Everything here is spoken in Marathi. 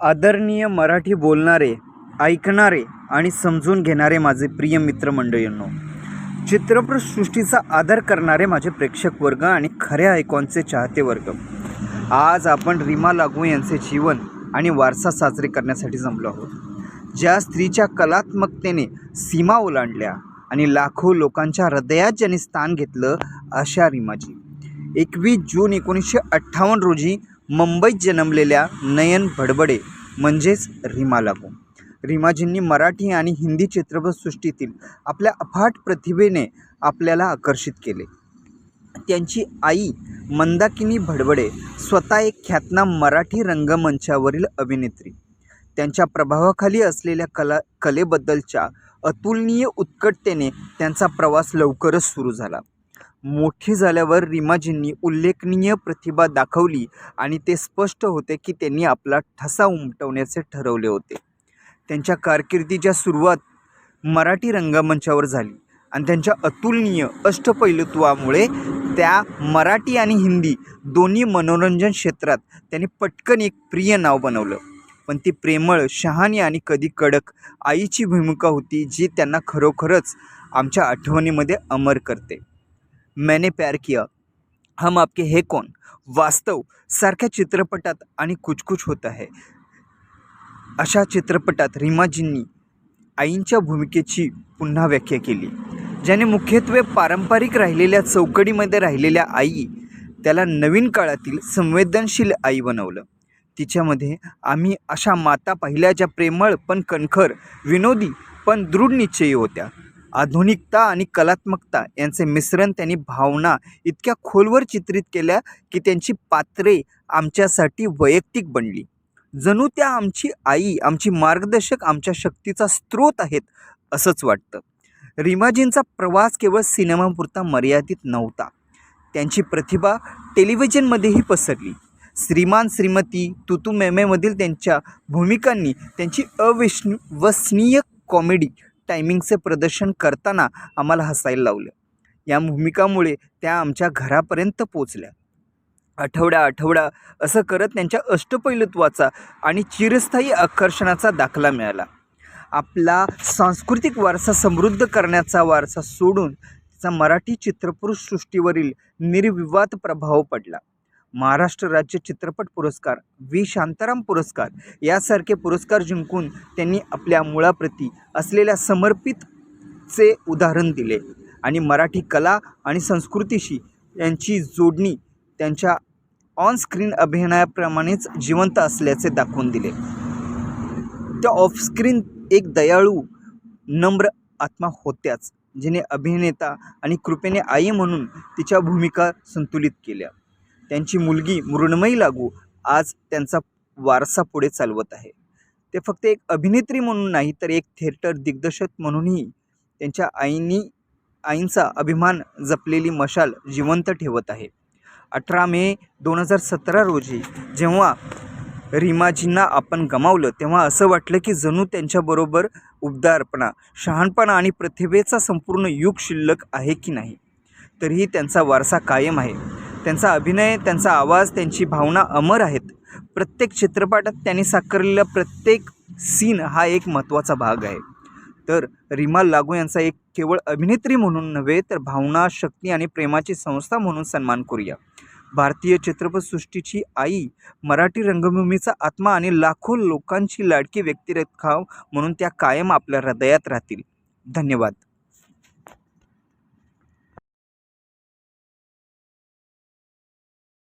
आदरणीय मराठी बोलणारे ऐकणारे आणि समजून घेणारे माझे प्रिय मित्रमंडळींनो चित्रपटसृष्टीचा आदर करणारे माझे प्रेक्षक वर्ग आणि खऱ्या आयकॉनचे चाहते वर्ग आज आपण रीमा लागू यांचे जीवन आणि वारसा साजरे करण्यासाठी जमलो आहोत. ज्या स्त्रीच्या कलात्मकतेने सीमा ओलांडल्या आणि लाखो लोकांच्या हृदयात ज्यांनी स्थान घेतलं अशा रीमाजी. एकवीस जून एकोणीसशे अठ्ठावन्न रोजी मुंबईत जन्मलेल्या नयन भडबडे म्हणजेच रीमा लागू. रीमाजींनी मराठी आणि हिंदी चित्रपटसृष्टीतील आपल्या अफाट प्रतिभेने आपल्याला आकर्षित केले. त्यांची आई मंदाकिनी भडबडे स्वतः एक ख्यातनाम मराठी रंगमंचावरील अभिनेत्री. त्यांच्या प्रभावाखाली असलेल्या कला कलेबद्दलच्या अतुलनीय उत्कटतेने त्यांचा प्रवास लवकरच सुरू झाला. मोठी झाल्यावर रीमाजींनी उल्लेखनीय प्रतिभा दाखवली आणि ते स्पष्ट होते की त्यांनी आपला ठसा उमटवण्याचे ठरवले होते. त्यांच्या कारकिर्दीच्या सुरुवात मराठी रंगमंचावर झाली आणि त्यांच्या अतुलनीय अष्टपैलुत्वामुळे त्या मराठी आणि हिंदी दोन्ही मनोरंजन क्षेत्रात त्यांनी पटकन एक प्रिय नाव बनवलं. पण ती प्रेमळ शहाणी आणि कधी कडक आईची भूमिका होती जी त्यांना खरोखरच आमच्या आठवणीमध्ये अमर करते. मैंने प्यार किया। हम आपके हे कौन? वास्तव सारख्या चित्रपटात आणि कुछ कुछ होत आहे अशा चित्रपटात रीमाजींनी आईंच्या भूमिकेची पुन्हा व्याख्या केली ज्याने मुख्यत्वे पारंपरिक राहिलेल्या चौकडीमध्ये राहिलेल्या आई त्याला नवीन काळातील संवेदनशील आई बनवलं. तिच्यामध्ये आम्ही अशा माता पाहिल्या ज्या प्रेमळ पण कणखर विनोदी पण दृढ निश्चयी होत्या. आधुनिकता आणि कलात्मकता यांचे मिश्रण त्यांनी भावना इतक्या खोलवर चित्रित केल्या की त्यांची पात्रे आमच्यासाठी वैयक्तिक बनली. जणू त्या आमची आई आमची मार्गदर्शक आमच्या शक्तीचा स्रोत आहेत असंच वाटतं. रिमाजींचा प्रवास केवळ सिनेमापुरता मर्यादित नव्हता. त्यांची प्रतिभा टेलिव्हिजनमध्येही पसरली. श्रीमान श्रीमती तुतू मेमेमधील त्यांच्या भूमिकांनी त्यांची अविश्वसनीय कॉमेडी टायमिंगचे प्रदर्शन करताना आम्हाला हसायला लावलं. या भूमिकामुळे त्या आमच्या घरापर्यंत पोचल्या आठवडा आठवडा असं करत त्यांच्या अष्टपैलुत्वाचा आणि चिरस्थायी आकर्षणाचा दाखला मिळाला. आपला सांस्कृतिक वारसा समृद्ध करण्याचा वारसा सोडून त्याचा मराठी चित्रपटसृष्टीवरील निर्विवाद प्रभाव पडला. महाराष्ट्र राज्य चित्रपट पुरस्कार व्ही. शांताराम पुरस्कार यासारखे पुरस्कार जिंकून त्यांनी आपल्या मुळाप्रती असलेल्या समर्पितचे उदाहरण दिले. आणि मराठी कला आणि संस्कृतीशी यांची जोडणी त्यांच्या ऑनस्क्रीन अभिनयाप्रमाणेच जिवंत असल्याचे दाखवून दिले. त्या ऑफस्क्रीन एक दयाळू नम्र आत्मा होत्याच जिने अभिनेता आणि कृपेने आई म्हणून तिच्या भूमिका संतुलित केल्या. त्यांची मुलगी मृण्मयी लागू आज त्यांचा वारसा पुढे चालवत आहे. ते फक्त एक अभिनेत्री म्हणून नाही तर एक थिएटर दिग्दर्शक म्हणूनही त्यांच्या आईनी आईंचा अभिमान जपलेली मशाल जिवंत ठेवत आहे. अठरा मे दोन हजार सतरा रोजी जेव्हा रिमाजींना आपण गमावलं तेव्हा असं वाटलं की जणू त्यांच्याबरोबर उबदारपणा शहाणपणा आणि प्रतिभेचा संपूर्ण युग शिल्लक आहे की नाही? तरीही त्यांचा वारसा कायम आहे. त्यांचा अभिनय त्यांचा आवाज त्यांची भावना अमर आहेत. प्रत्येक चित्रपटात त्यांनी साकारलेला प्रत्येक सीन हा एक महत्त्वाचा भाग आहे. तर रिमा लागू यांचा एक केवळ अभिनेत्री म्हणून नव्हे तर भावना शक्ती आणि प्रेमाची संस्था म्हणून सन्मान करूया. भारतीय चित्रपटसृष्टीची आई मराठी रंगभूमीचा आत्मा आणि लाखो लोकांची लाडकी व्यक्तिरेखा म्हणून त्या कायम आपल्या हृदयात राहतील. धन्यवाद.